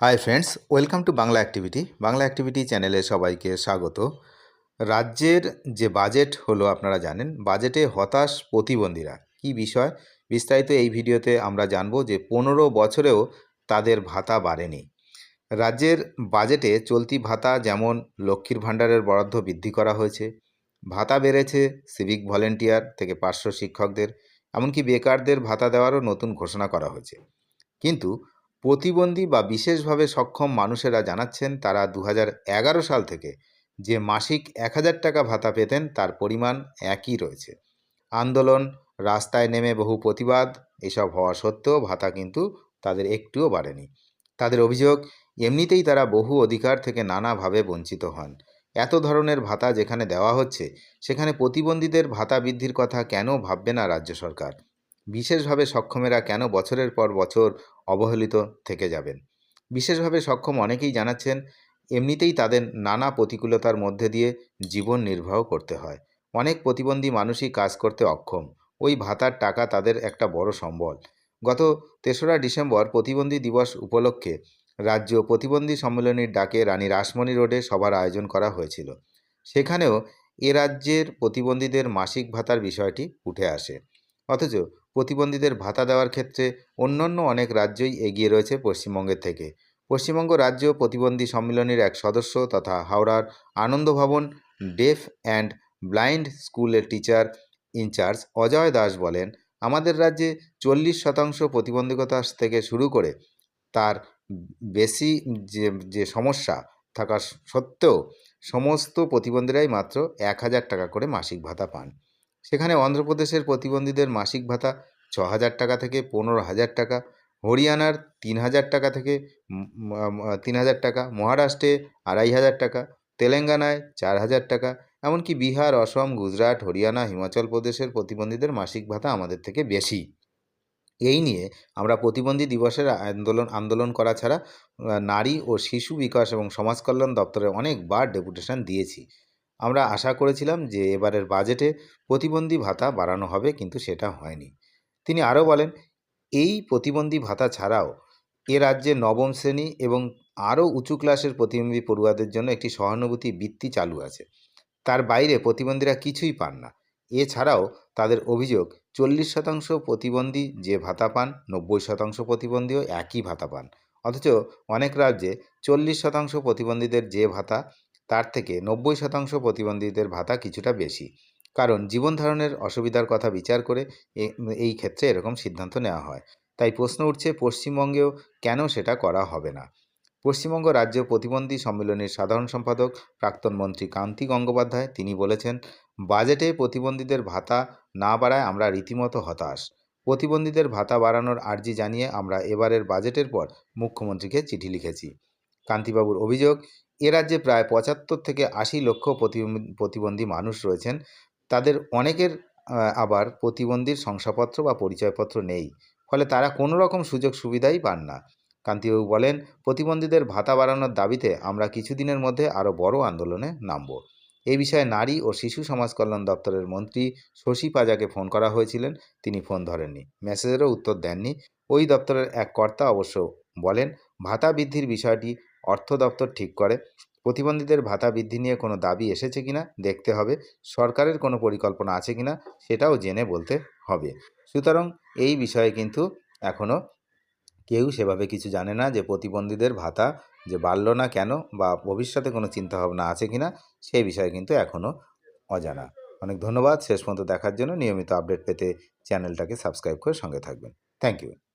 Hi friends welcome to Bangla activity Bangla activity চ্যানেলে সবাইকে স্বাগত। রাজ্যের যে বাজেট হলো আপনারা জানেন বাজেটে হতাশ প্রতিবন্ধীরা। কি বিষয়? বিস্তারিত এই ভিডিওতে আমরা জানব যে পনেরো বছরেও তাদের ভাতা বাড়েনি। রাজ্যের বাজেটে চলতি ভাতা যেমন লক্ষ্মীর ভাণ্ডারের বরাদ্দ বৃদ্ধি করা হয়েছে, ভাতা বেড়েছে সিভিক ভলেন্টিয়ার থেকে পার্শ্ব শিক্ষকদের, এমনকি বেকারদের ভাতা দেওয়ারও নতুন ঘোষণা করা হয়েছে। কিন্তু প্রতিবন্ধী বা বিশেষভাবে সক্ষম মানুষেরা জানাচ্ছেন তারা দু সাল থেকে যে মাসিক এক হাজার টাকা ভাতা পেতেন তার পরিমাণ একই রয়েছে। আন্দোলন, রাস্তায় নেমে বহু প্রতিবাদ, এসব হওয়া সত্ত্বেও ভাতা কিন্তু তাদের একটুও বাড়েনি। তাদের অভিযোগ, এমনিতেই তারা বহু অধিকার থেকে নানাভাবে বঞ্চিত হন। এত ধরনের ভাতা যেখানে দেওয়া হচ্ছে, সেখানে প্রতিবন্ধীদের ভাতা বৃদ্ধির কথা কেন ভাববে না রাজ্য সরকার? বিশেষভাবে সক্ষমেরা কেন বছরের পর বছর অবহেলিত থেকে যাবেন? বিশেষভাবে সক্ষম অনেকেই জানাচ্ছেন, এমনিতেই তাদের নানা প্রতিকূলতার মধ্যে দিয়ে জীবন নির্বাহ করতে হয়। অনেক প্রতিবন্ধী মানুষই কাজ করতে অক্ষম। ওই ভাতার টাকা তাদের একটা বড় সম্বল। গত তেসরা ডিসেম্বর প্রতিবন্ধী দিবস উপলক্ষে রাজ্য প্রতিবন্ধী সম্মেলনীর ডাকে রানী রাসমণি রোডে সভার আয়োজন করা হয়েছিল। সেখানেও এ রাজ্যের প্রতিবন্ধীদের মাসিক ভাতার বিষয়টি উঠে আসে। অথচ প্রতিবন্ধীদের ভাতা দেওয়ার ক্ষেত্রে অন্যান্য অনেক রাজ্যই এগিয়ে রয়েছে পশ্চিমবঙ্গের থেকে। পশ্চিমবঙ্গ রাজ্য প্রতিবন্ধী সম্মিলনীর এক সদস্য তথা হাওড়ার আনন্দভবন ডেফ অ্যান্ড ব্লাইন্ড স্কুলের teacher in charge Ajay Das বলেন, আমাদের রাজ্যে চল্লিশ শতাংশ প্রতিবন্ধকতা থেকে শুরু করে তার বেশি যে যে সমস্যা থাকা সত্ত্বেও সমস্ত প্রতিবন্ধীরাই মাত্র এক হাজার টাকা করে মাসিক ভাতা পান। সেখানে অন্ধ্রপ্রদেশের প্রতিবন্ধীদের মাসিক ভাতা ছ হাজার টাকা থেকে পনেরো হাজার টাকা, হরিয়ানার তিন হাজার টাকা থেকে তিন হাজার টাকা, মহারাষ্ট্রে আড়াই হাজার টাকা, তেলেঙ্গানায় চার হাজার টাকা, এমনকি বিহার, অসম, গুজরাট, হরিয়ানা, হিমাচল প্রদেশের প্রতিবন্ধীদের মাসিক ভাতা আমাদের থেকে বেশি। এই নিয়ে আমরা প্রতিবন্ধী দিবসের আন্দোলন আন্দোলন করা ছাড়া নারী ও শিশু বিকাশ এবং সমাজ কল্যাণ দপ্তরে অনেকবার ডেপুটেশন দিয়েছি। আমরা আশা করেছিলাম যে এবারের বাজেটে প্রতিবন্ধী ভাতা বাড়ানো হবে, কিন্তু সেটা হয়নি। তিনি আরও বলেন, এই প্রতিবন্ধী ভাতা ছাড়াও এ রাজ্যে নবম শ্রেণি এবং আরও উঁচু ক্লাসের প্রতিবন্ধী পড়ুয়াদের জন্য একটি সহানুভূতি বৃত্তি চালু আছে। তার বাইরে প্রতিবন্ধীরা কিছুই পান না। এছাড়াও তাদের অভিযোগ, চল্লিশ শতাংশ প্রতিবন্ধী যে ভাতা পান, নব্বই শতাংশ প্রতিবন্ধীও একই ভাতা পান। অথচ অনেক রাজ্যে চল্লিশ শতাংশ প্রতিবন্ধীদের যে ভাতা তার থেকে নব্বই শতাংশ প্রতিবন্ধীদের ভাতা কিছুটা বেশি। কারণ জীবন ধারণের অসুবিধার কথা বিচার করে এই ক্ষেত্রে এরকম সিদ্ধান্ত নেওয়া হয়। তাই প্রশ্ন উঠছে, পশ্চিমবঙ্গেও কেন সেটা করা হবে না? পশ্চিমবঙ্গ রাজ্য প্রতিবন্ধী সম্মেলনের সাধারণ সম্পাদক প্রাক্তন মন্ত্রী কান্তি গঙ্গোপাধ্যায় তিনি বলেছেন, বাজেটে প্রতিবন্ধীদের ভাতা না বাড়ায় আমরা রীতিমতো হতাশ। প্রতিবন্ধীদের ভাতা বাড়ানোর আর্জি জানিয়ে আমরা এবারের বাজেটের পর মুখ্যমন্ত্রীকে চিঠি লিখেছি। কান্তিবাবুর অভিযোগ এ রাজ্যে প্রায় পঁচাত্তর থেকে আশি লক্ষ প্রতিবন্ধী মানুষ রয়েছেন। তাদের অনেকের আবার প্রতিবন্ধীর শংসাপত্র বা পরিচয়পত্র নেই। ফলে তারা কোনো রকম সুযোগ সুবিধাই পান না। কান্তিবাবু বলেন, প্রতিবন্ধীদের ভাতা বাড়ানোর দাবিতে আমরা কিছুদিনের মধ্যে আরও বড় আন্দোলনে নামব। এই বিষয়ে নারী ও শিশু সমাজ কল্যাণ দপ্তরের মন্ত্রী শশী পাজাকে ফোন করা হয়েছিলেন। তিনি ফোন ধরেননি। মেসেজেরও উত্তর দেননি। ওই দপ্তরের এক কর্তা অবশ্য বলেন, ভাতা বৃদ্ধির বিষয়টি অর্থ দপ্তর ঠিক করে। প্রতিবন্ধীদের ভাতা বৃদ্ধি নিয়ে কোনো দাবি এসেছে কিনা দেখতে হবে। সরকারের কোনো পরিকল্পনা আছে কিনা সেটাও জেনে বলতে হবে। সুতরাং এই বিষয়ে কিন্তু এখনও কেউ সেভাবে কিছু জানে না যে প্রতিবন্ধীদের ভাতা যে বাড়ল না কেন বা ভবিষ্যতে কোনো চিন্তাভাবনা আছে কিনা সেই বিষয়ে কিন্তু এখনও অজানা। অনেক ধন্যবাদ। শেষ পর্যন্ত দেখার জন্য নিয়মিত আপডেট পেতে চ্যানেলটাকে সাবস্ক্রাইব করে সঙ্গে থাকবেন। Thank you.